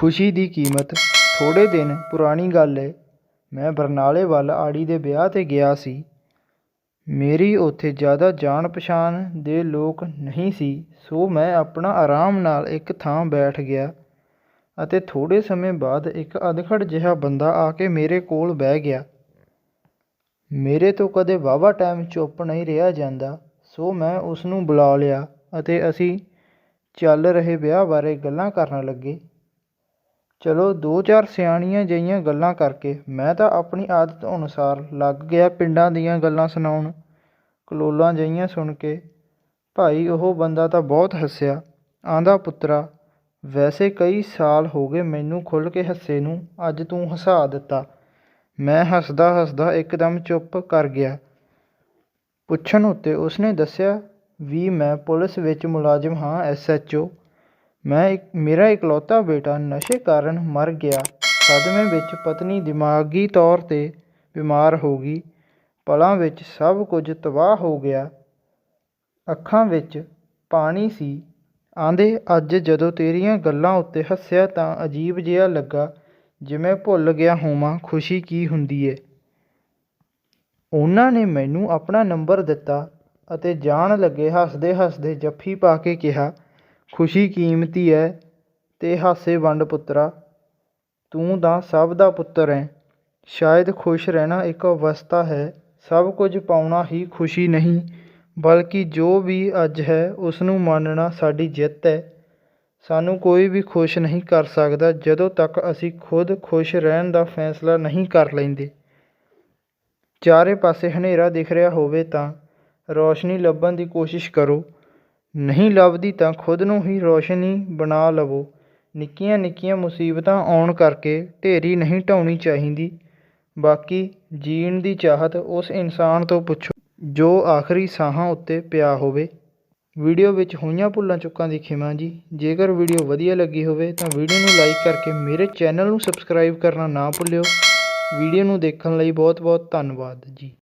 ਖੁਸ਼ੀ ਦੀ ਕੀਮਤ ਥੋੜ੍ਹੇ ਦਿਨ ਪੁਰਾਣੀ ਗੱਲ ਹੈ ਮੈਂ ਬਰਨਾਲੇ ਵੱਲ ਆੜੀ ਦੇ ਵਿਆਹ 'ਤੇ ਗਿਆ ਸੀ। ਮੇਰੀ ਉੱਥੇ ਜ਼ਿਆਦਾ ਜਾਣ ਪਛਾਣ ਦੇ ਲੋਕ ਨਹੀਂ ਸੀ, ਸੋ ਮੈਂ ਆਪਣਾ ਆਰਾਮ ਨਾਲ ਇੱਕ ਥਾਂ ਬੈਠ ਗਿਆ ਅਤੇ ਥੋੜ੍ਹੇ ਸਮੇਂ ਬਾਅਦ ਇੱਕ ਅਧਖੜ ਜਿਹਾ ਬੰਦਾ ਆ ਕੇ ਮੇਰੇ ਕੋਲ ਬਹਿ ਗਿਆ। ਮੇਰੇ ਤੋਂ ਕਦੇ ਵਾਹਵਾ ਟਾਈਮ ਚੁੱਪ ਨਹੀਂ ਰਿਹਾ ਜਾਂਦਾ, ਸੋ ਮੈਂ ਉਸ ਨੂੰ ਬੁਲਾ ਲਿਆ ਅਤੇ ਅਸੀਂ ਚੱਲ ਰਹੇ ਵਿਆਹ ਬਾਰੇ ਗੱਲਾਂ ਕਰਨ ਲੱਗੇ। ਚਲੋ ਦੋ ਚਾਰ ਸਿਆਣੀਆਂ ਜਿਹੀਆਂ ਗੱਲਾਂ ਕਰਕੇ ਮੈਂ ਤਾਂ ਆਪਣੀ ਆਦਤ ਅਨੁਸਾਰ ਲੱਗ ਗਿਆ ਪਿੰਡਾਂ ਦੀਆਂ ਗੱਲਾਂ ਸੁਣਾਉਣ। ਕਲੋਲਾਂ ਜਿਹੀਆਂ ਸੁਣ ਕੇ ਭਾਈ ਉਹ ਬੰਦਾ ਤਾਂ ਬਹੁਤ ਹੱਸਿਆ। ਆਂਦਾ, ਪੁੱਤਰਾ, ਵੈਸੇ ਕਈ ਸਾਲ ਹੋ ਗਏ ਮੈਨੂੰ ਖੁੱਲ੍ਹ ਕੇ ਹੱਸੇ ਨੂੰ, ਅੱਜ ਤੂੰ ਹਸਾ ਦਿੱਤਾ ਮੈਂ ਹੱਸਦਾ ਹੱਸਦਾ ਇੱਕਦਮ ਚੁੱਪ ਕਰ ਗਿਆ। ਪੁੱਛਣ ਉੱਤੇ ਉਸਨੇ ਦੱਸਿਆ, ਵੀ ਮੈਂ ਪੁਲਿਸ ਵਿੱਚ ਮੁਲਾਜ਼ਮ ਹਾਂ ਐਸਐਚਓ ਮੈਂ ਇੱਕ, ਮੇਰਾ ਇਕਲੌਤਾ ਬੇਟਾ ਨਸ਼ੇ ਕਾਰਨ ਮਰ ਗਿਆ। ਸਦਮੇ ਵਿੱਚ ਪਤਨੀ ਦਿਮਾਗੀ ਤੌਰ 'ਤੇ ਬਿਮਾਰ ਹੋ ਗਈ। ਪਲਾਂ ਵਿੱਚ ਸਭ ਕੁਝ ਤਬਾਹ ਹੋ ਗਿਆ। ਅੱਖਾਂ ਵਿੱਚ ਪਾਣੀ ਸੀ। ਆਂਦੇ ਅੱਜ ਜਦੋਂ ਤੇਰੀਆਂ ਗੱਲਾਂ ਉੱਤੇ ਹੱਸਿਆ ਤਾਂ ਅਜੀਬ ਜਿਹਾ ਲੱਗਾ, ਜਿਵੇਂ ਭੁੱਲ ਗਿਆ ਹੋਵਾਂ ਖੁਸ਼ੀ ਕੀ ਹੁੰਦੀ ਏ। ਉਹਨਾਂ ਨੇ ਮੈਨੂੰ ਆਪਣਾ ਨੰਬਰ ਦਿੱਤਾ ਅਤੇ ਜਾਣ ਲੱਗੇ ਹੱਸਦੇ ਹੱਸਦੇ ਜੱਫੀ ਪਾ ਕੇ ਕਿਹਾ ਖੁਸ਼ੀ ਕੀਮਤੀ ਹੈ ਤੇ ਹਾਸੇ ਵੰਡ ਪੁੱਤਰਾ, ਤੂੰ ਤਾਂ ਸਭ ਦਾ ਪੁੱਤਰ ਹੈ ਸ਼ਾਇਦ ਖੁਸ਼ ਰਹਿਣਾ ਇੱਕ ਅਵਸਥਾ ਹੈ, ਸਭ ਕੁਝ ਪਾਉਣਾ ਹੀ ਖੁਸ਼ੀ ਨਹੀਂ, ਬਲਕਿ ਜੋ ਵੀ ਅੱਜ ਹੈ ਉਸ ਨੂੰ ਮੰਨਣਾ ਸਾਡੀ ਜਿੱਤ ਹੈ ਸਾਨੂੰ ਕੋਈ ਵੀ ਖੁਸ਼ ਨਹੀਂ ਕਰ ਸਕਦਾ ਜਦੋਂ ਤੱਕ ਅਸੀਂ ਖੁਦ ਖੁਸ਼ ਰਹਿਣ ਦਾ ਫੈਸਲਾ ਨਹੀਂ ਕਰ ਲੈਂਦੇ। ਚਾਰੇ ਪਾਸੇ ਹਨੇਰਾ ਦਿਖ ਰਿਹਾ ਹੋਵੇ ਤਾਂ ਰੋਸ਼ਨੀ ਲੱਭਣ ਦੀ ਕੋਸ਼ਿਸ਼ ਕਰੋ। ਨਹੀਂ ਲੱਭਦੀ ਤਾਂ ਖੁਦ ਨੂੰ ਹੀ ਰੌਸ਼ਨੀ ਬਣਾ ਲਵੋ। ਨਿੱਕੀਆਂ ਨਿੱਕੀਆਂ ਮੁਸੀਬਤਾਂ ਆਉਣ ਕਰਕੇ ਢੇਰੀ ਨਹੀਂ ਢਾਉਣੀ ਚਾਹੀਦੀ। ਬਾਕੀ ਜੀਣ ਦੀ ਚਾਹਤ ਉਸ ਇਨਸਾਨ ਤੋਂ ਪੁੱਛੋ, ਜੋ ਆਖਰੀ ਸਾਹਾਂ ਉੱਤੇ ਪਿਆ ਹੋਵੇ। ਵੀਡੀਓ ਵਿੱਚ ਹੋਈਆਂ ਭੁੱਲਾਂ ਚੁੱਕਾਂ ਦੀ ਖਿਮਾ ਜੀ। ਜੇਕਰ ਵੀਡੀਓ ਵਧੀਆ ਲੱਗੀ ਹੋਵੇ ਤਾਂ ਵੀਡੀਓ ਨੂੰ ਲਾਈਕ ਕਰਕੇ ਮੇਰੇ ਚੈਨਲ ਨੂੰ ਸਬਸਕ੍ਰਾਈਬ ਕਰਨਾ ਨਾ ਭੁੱਲਿਓ। ਵੀਡੀਓ ਨੂੰ ਦੇਖਣ ਲਈ ਬਹੁਤ ਬਹੁਤ ਧੰਨਵਾਦ ਜੀ।